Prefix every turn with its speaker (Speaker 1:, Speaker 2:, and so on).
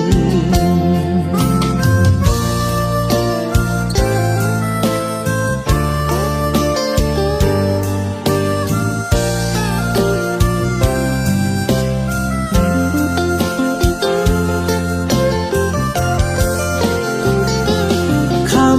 Speaker 1: ม